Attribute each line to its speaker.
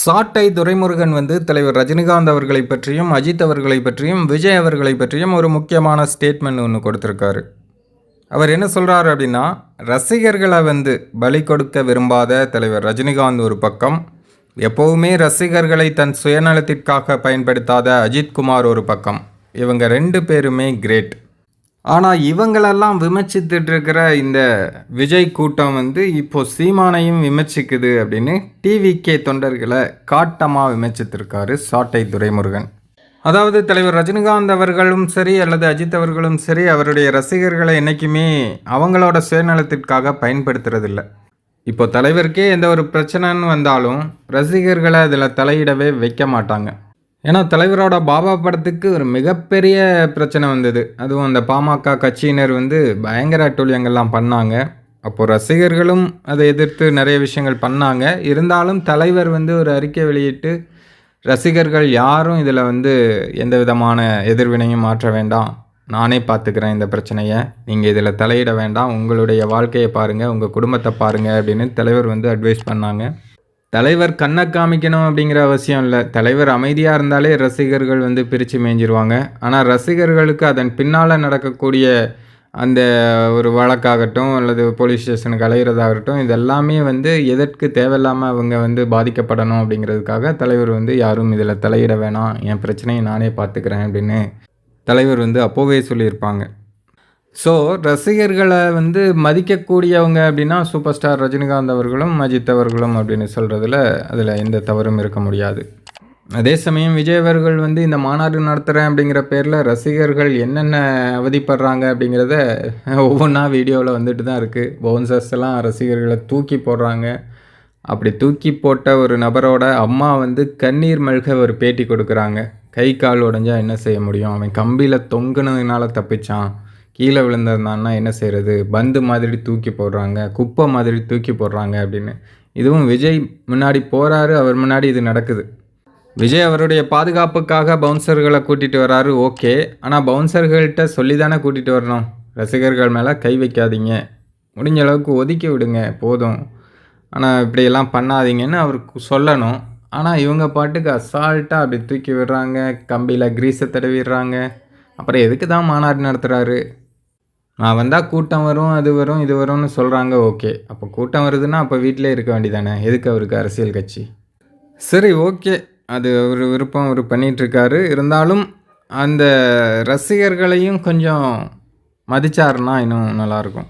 Speaker 1: சாட்டை துரைமுருகன் வந்து தலைவர் ரஜினிகாந்த் அவர்களை பற்றியும் அஜித் அவர்களை பற்றியும் விஜய் அவர்களை பற்றியும் ஒரு முக்கியமான ஸ்டேட்மெண்ட் ஒன்று கொடுத்துருக்காரு. அவர் என்ன சொல்கிறாரு அப்படின்னா ரசிகர்களை வந்து பலி கொடுக்க விரும்பாத தலைவர் ரஜினிகாந்த் ஒரு பக்கம் எப்போவுமே ரசிகர்களை தன் சுயநலத்திற்காக பயன்படுத்தாத அஜித்குமார் ஒரு பக்கம். இவங்க ரெண்டு பேருமே கிரேட் ஆனால் இவங்களெல்லாம் விமர்சித்துட்டு இருக்கிற இந்த விஜய் கூட்டம் வந்து இப்போ சீமானையும் விமர்சிக்குது அப்படின்னு டிவிகே தொண்டர்களை காட்டமாக விமர்சித்திருக்காரு சாட்டை துரைமுருகன். அதாவது தலைவர் ரஜினிகாந்த் அவர்களும் சரி அல்லது அஜித் அவர்களும் சரி அவருடைய ரசிகர்களை என்றைக்குமே அவங்களோட சுயநலத்திற்காக பயன்படுத்துறதில்ல. இப்போ தலைவருக்கே எந்த ஒரு பிரச்சனைன்னு வந்தாலும் ரசிகர்களை அதில் தலையிடவே வைக்க மாட்டாங்க. ஏன்னா தலைவரோட பாபா படத்துக்கு ஒரு மிகப்பெரிய பிரச்சனை வந்தது. அதுவும் அந்த பாமக கட்சியினர் வந்து பயங்கர அட்டூழியங்கள்லாம் பண்ணாங்க. அப்போது ரசிகர்களும் அதை எதிர்த்து நிறைய விஷயங்கள் பண்ணாங்க. இருந்தாலும் தலைவர் வந்து ஒரு அறிக்கை வெளியிட்டு ரசிகர்கள் யாரும் இதில் வந்து எந்த விதமான எதிர்வினையும் மாற்ற வேண்டாம். நானே பார்த்துக்கிறேன் இந்த பிரச்சனையை. நீங்கள் இதில் தலையிட வேண்டாம். உங்களுடைய வாழ்க்கையை பாருங்கள் உங்கள் குடும்பத்தை பாருங்கள் அப்படின்னு தலைவர் வந்து அட்வைஸ் பண்ணாங்க. தலைவர் கண்ணை காமிக்கணும் அப்படிங்கிற அவசியம் இல்லை. தலைவர் அமைதியாக இருந்தாலே ரசிகர்கள் வந்து பிரித்து மேய்ஞ்சிருவாங்க. ஆனால் ரசிகர்களுக்கு அதன் பின்னால் நடக்கக்கூடிய அந்த ஒரு வழக்காகட்டும் அல்லது போலீஸ் ஸ்டேஷனுக்கு அலைகிறதாகட்டும் இதெல்லாமே வந்து எதற்கு தேவையில்லாமல் அவங்க வந்து பாதிக்கப்படணும் அப்படிங்கிறதுக்காக தலைவர் வந்து யாரும் இதில் தலையிட வேணாம். என் பிரச்சனையை நானே பார்த்துக்கிறேன் அப்படின்னு தலைவர் வந்து அப்போவே சொல்லியிருப்பாங்க. ஸோ ரசிகர்களை வந்து மதிக்கக்கூடியவங்க அப்படின்னா சூப்பர் ஸ்டார் ரஜினிகாந்த் அவர்களும் அஜித் அவர்களும் அப்படின்னு சொல்கிறதுல அதில் எந்த தவறும் இருக்க முடியாது. அதே சமயம் விஜய் அவர்கள் வந்து இந்த மாநாடு நடத்துகிறேன் அப்படிங்கிற பேரில் ரசிகர்கள் என்னென்ன அவதிப்படுறாங்க அப்படிங்கிறத ஒவ்வொன்றா வீடியோவில் வந்துட்டு தான் இருக்குது பவுன்சர்ஸ் எல்லாம் ரசிகர்களை தூக்கி போடுறாங்க. அப்படி தூக்கி போட்ட ஒரு நபரோட அம்மா வந்து கண்ணீர் மல்க ஒரு பேட்டி கொடுக்குறாங்க. கை கால் உடஞ்சா என்ன செய்ய முடியும்? அவன் கம்பியில் தொங்குனதுனால தப்பிச்சான். கீழே விழுந்திருந்தான்னா என்ன செய்கிறது பந்து மாதிரி தூக்கி போடுறாங்க குப்பை மாதிரி தூக்கி போடுறாங்க அப்படின்னு. இதுவும் விஜய் முன்னாடி போகிறாரு அவர் முன்னாடி இது நடக்குது. விஜய் அவருடைய பாதுகாப்புக்காக பவுன்சர்களை கூட்டிகிட்டு வராரு ஓகே. ஆனால் பவுன்சர்கள்கிட்ட சொல்லி தானே கூட்டிகிட்டு வரணும். ரசிகர்கள் மேலே கை வைக்காதீங்க. முடிஞ்ச அளவுக்கு ஒதுக்கி விடுங்க போதும். ஆனால் இப்படியெல்லாம் பண்ணாதீங்கன்னு அவருக்கு சொல்லணும். ஆனால் இவங்க பாட்டுக்கு அசால்ட்டாக அப்படி தூக்கி விடுறாங்க கம்பியில் க்ரீஸை தடவிடுறாங்க. அப்புறம் எதுக்கு தான் மாநாடு நடத்துகிறாரு நான் வந்தால் கூட்டம் வரும் அது வரும் இது வரும்னு சொல்கிறாங்க ஓகே. அப்போ கூட்டம் வருதுன்னா அப்போ வீட்டிலே இருக்க வேண்டியதானே? எதுக்கு அவருக்கு அரசியல் கட்சி? சரி ஓகே. அது அவர் விருப்பம் அவர் பண்ணிகிட்ருக்காரு இருந்தாலும் அந்த ரசிகர்களையும் கொஞ்சம் மதிச்சாருன்னா இன்னும் நல்லாயிருக்கும்